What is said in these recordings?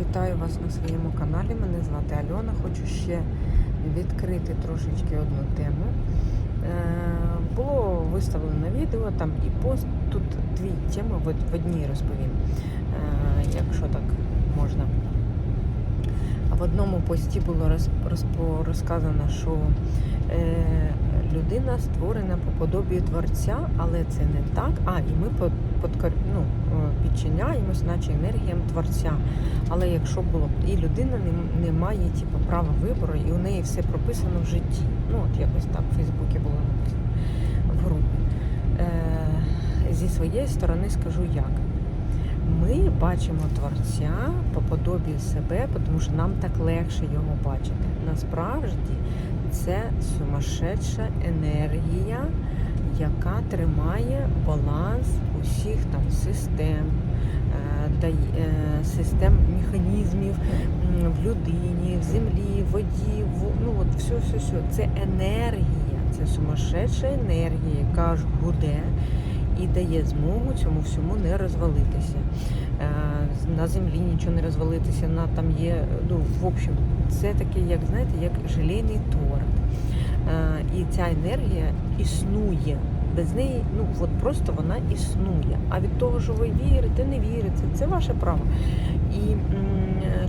Вітаю вас на своєму каналі. Мене звати Альона. Хочу ще відкрити трошечки одну тему. Е, Було виставлено відео, там і пост. Тут дві теми в одній розповім, е, якщо так можна. В одному пості було розказано, що е, людина створена по подобію творця, але це не так. А, і ми ну, підчиняємось, наче енергіям творця. Але якщо було і людина не, не має типу, права вибору, і у неї все прописано в житті. Ну, от якось так в Фейсбуці було написано в групі. Е, зі своєї сторони скажу як. Ми бачимо творця по подобію себе, тому що нам так легше його бачити. Насправді це сумасшедша енергія, яка тримає баланс усіх там систем, е, е, систем механізмів в людині, в землі, в воді, в, ну от все, все, все. Це енергія, це сумасшедша енергія, яка ж гуде і дає змогу цьому всьому не розвалитися. Е, На землі нічого не розвалитися, на там є. Ну, в общем, це таке, як знаєте, як желейний торт. Е, І ця енергія існує. Без неї, ну от просто вона існує. А від того, що ви вірите, не вірите, це ваше право. І м,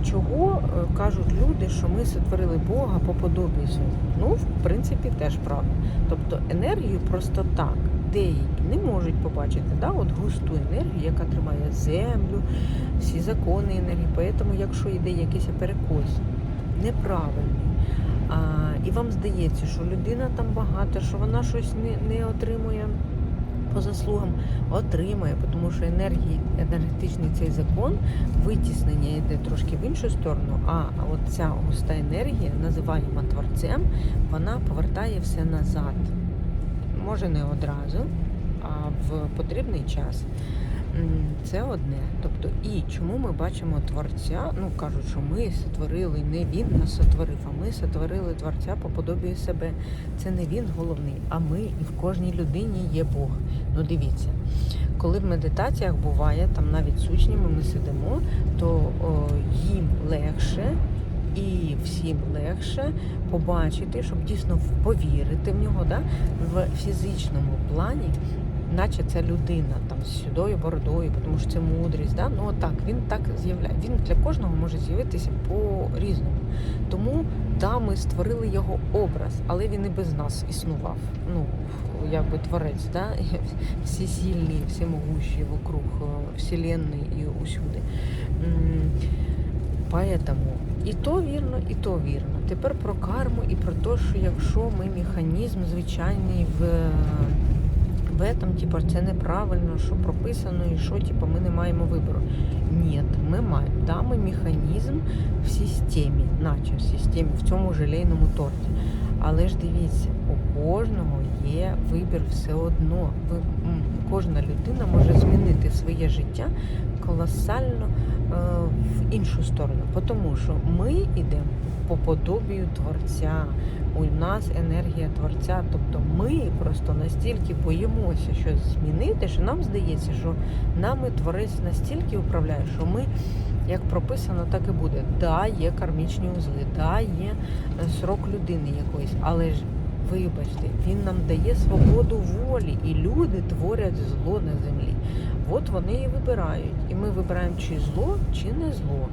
чого е, кажуть люди, що ми сотворили Бога по своєму? Ну, в принципі, теж правда. Тобто енергію просто так деякі не можуть побачити, да? от густу енергію, яка тримає землю, всі закони енергії. Тому, якщо йде якийсь перекос неправильний, а, і вам здається, що людина там багата, що вона щось не, не отримує по заслугам, отримує, тому що енергії, енергетичний цей закон витіснення йде трошки в іншу сторону, а от ця густа енергія, називаємо творцем, вона повертає все назад. Може не одразу, а в потрібний час. Це одне. Тобто, і чому ми бачимо творця? Ну кажуть, що ми сотворили, не він нас сотворив, а ми сотворили творця по подобію себе. Це не він головний, а ми і в кожній людині є Бог. Ну дивіться, коли в медитаціях буває, там навіть з ми сидимо, то о, їм легше. І всім легше побачити, щоб дійсно повірити в нього, да? в фізичному плані, наче це людина там з сюдою бородою, тому що це мудрість. Да? Ну так, він так з'являє. Він для кожного може з'явитися по-різному. Тому да, ми створили його образ, але він і без нас існував. Ну, якби творець, да? всі сильні, всі могущі вокруг е, вселенної і усюди. Поэтому і то вірно, і то вірно. Тепер про карму і про те, що якщо ми механізм звичайний в, в этом, типу, це неправильно, що прописано, і що типу, ми не маємо вибору. Ні, ми маємо. Да, ми механізм в системі, наче в системі, в цьому желейному торті. Але ж дивіться, у кожного є вибір все одно. Ви, кожна людина може змінити своє життя колосально е, в іншу сторону. Тому що ми йдемо по подобію Творця. У нас енергія Творця. Тобто ми просто настільки боїмося щось змінити, що нам здається, що нами Творець настільки управляє, що ми. Як прописано, так і буде. Да, є кармічні узли, да, є е, срок людини якоїсь, але ж вибачте, він нам дає свободу волі, і люди творять зло на землі. От вони і вибирають. І ми вибираємо чи зло, чи не зло.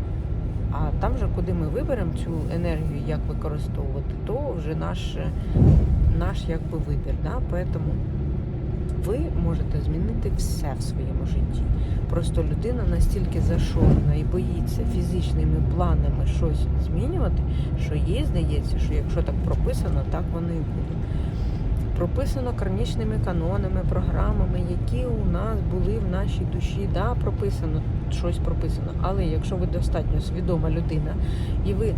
А там же, куди ми виберемо цю енергію, як використовувати, то вже наш, е, наш якби вибір. Да? Поэтому ви можете змінити все в своєму житті. Просто людина настільки зашорена і боїться фізичними планами щось змінювати, що їй здається, що якщо так прописано, так воно і буде. Прописано кармічними канонами, програмами, які у нас були в нашій душі. Да, прописано, щось прописано. Але якщо ви достатньо свідома людина і ви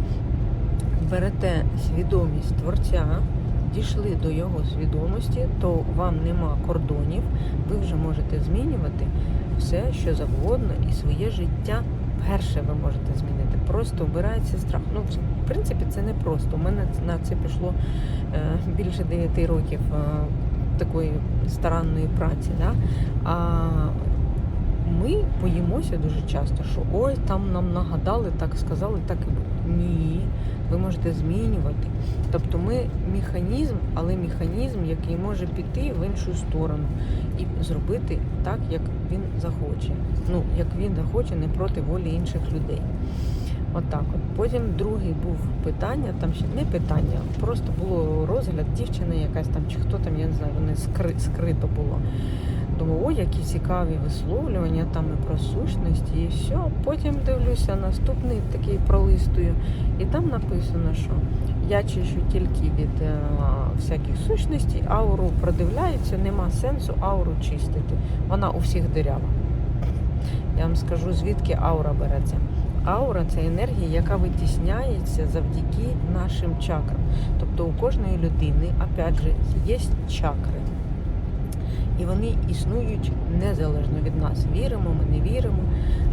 берете свідомість творця, дійшли до його свідомості, то вам нема кордонів, ви вже можете змінювати все, що завгодно, і своє життя перше ви можете змінити. Просто обирається страх. Ну, в принципі, це не просто. У мене на це пішло е, більше 9 років е, такої старанної праці. Да? А ми боїмося дуже часто, що ой, там нам нагадали, так сказали, так і буде. Ні, ви можете змінювати. Тобто ми механізм, але механізм, який може піти в іншу сторону і зробити так, як він захоче. Ну, як він захоче, не проти волі інших людей. Отак от. Потім другий був питання, там ще не питання, просто було розгляд дівчини якась там, чи хто там, я не знаю, вони скри, скрито було. Думаю, ой, які цікаві висловлювання там і про сущності, і все. Потім дивлюся, наступний такий пролистую, і там написано, що я чищу тільки від е, всяких сущностей, ауру продивляються, нема сенсу ауру чистити. Вона у всіх дирява. Я вам скажу, звідки аура береться. Аура це енергія, яка витісняється завдяки нашим чакрам. Тобто у кожної людини, опять же, є чакри. І вони існують незалежно від нас. Віримо, ми не віримо.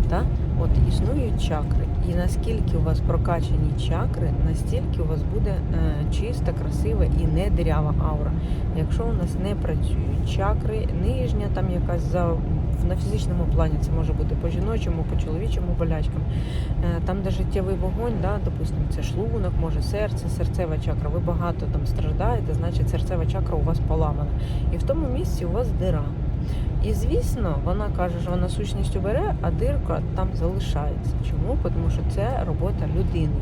Та? От існують чакри. І наскільки у вас прокачані чакри, настільки у вас буде е, чиста, красива і не дирява аура. Якщо у нас не працюють чакри, нижня там якась за на фізичному плані це може бути по жіночому, по чоловічому болячкам. Е, Там, де життєвий вогонь, да, допустимо, це шлунок, може серце, серцева чакра. Ви багато там страждаєте, значить серцева чакра у вас поламана. І в тому місці у вас дира. І звісно, вона каже, що вона сущністю бере, а дирка там залишається. Чому? Тому що це робота людини.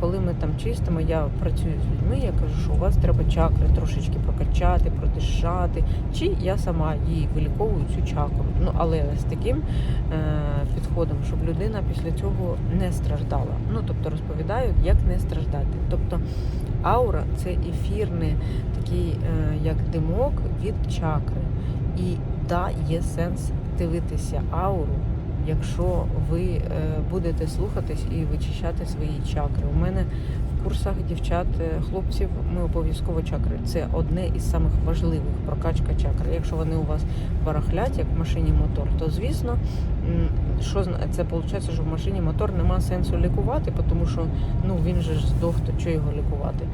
Коли ми там чистимо, я працюю з людьми, я кажу, що у вас треба чакри трошечки прокачати, продишати. Чи я сама їй виліковую цю чакру. Ну але з таким е, підходом, щоб людина після цього не страждала. Ну тобто розповідають, як не страждати. Тобто аура це ефірний такий, е, як димок від чакри. І да, є сенс дивитися ауру, якщо ви е, будете слухатись і вичищати свої чакри. У мене в курсах дівчат, е, хлопців, ми обов'язково чакри. Це одне із самих важливих прокачка чакри. Якщо вони у вас барахлять, як в машині мотор, то звісно, що це виходить, що в машині мотор нема сенсу лікувати, тому що ну він же ж здох, то чого його лікувати?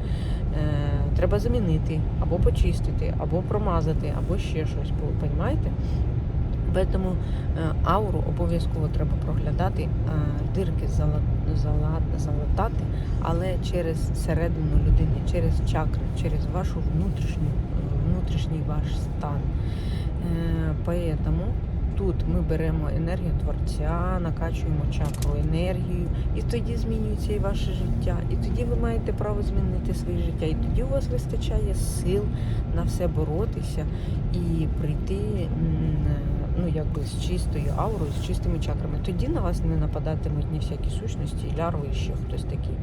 Е, треба замінити, або почистити, або промазати, або ще щось. Понімаєте? Тому е, ауру обов'язково треба проглядати, е, дирки зала- зала- залатати, але через середину людини, через чакри, через вашу внутрішню, внутрішній ваш стан. Поэтому тут ми беремо енергію творця, накачуємо чакру енергію, і тоді змінюється і ваше життя. І тоді ви маєте право змінити своє життя. І тоді у вас вистачає сил на все боротися і прийти ну, якби з чистою аурою, з чистими чакрами. Тоді на вас не нападатимуть ні всякі сущності, лярви і ще хтось такий.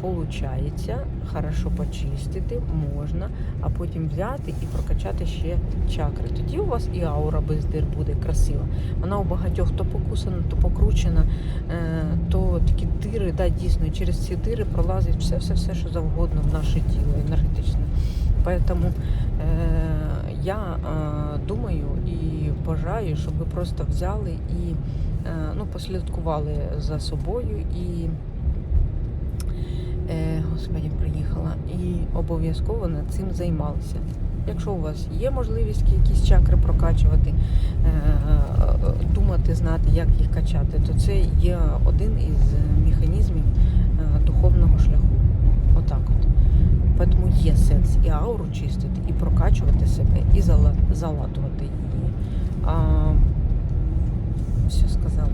Получається, хорошо почистити можна, а потім взяти і прокачати ще чакри. Тоді у вас і аура без дир буде красива. Вона у багатьох то покусана, то покручена, е, то такі дири, да, дійсно, через ці дири пролазить все, все, все, що завгодно в наше тіло енергетичне. Поэтому е, я е, думаю і бажаю, щоб ви просто взяли і е, ну, послідкували за собою і. Е, Господі, приїхала і обов'язково над цим займалися. Якщо у вас є можливість якісь чакри прокачувати, е, думати, знати, як їх качати, то це є один із механізмів е, духовного шляху. Отак от. Тому є сенс і ауру чистити, і прокачувати себе, і залатувати її. А, все сказала.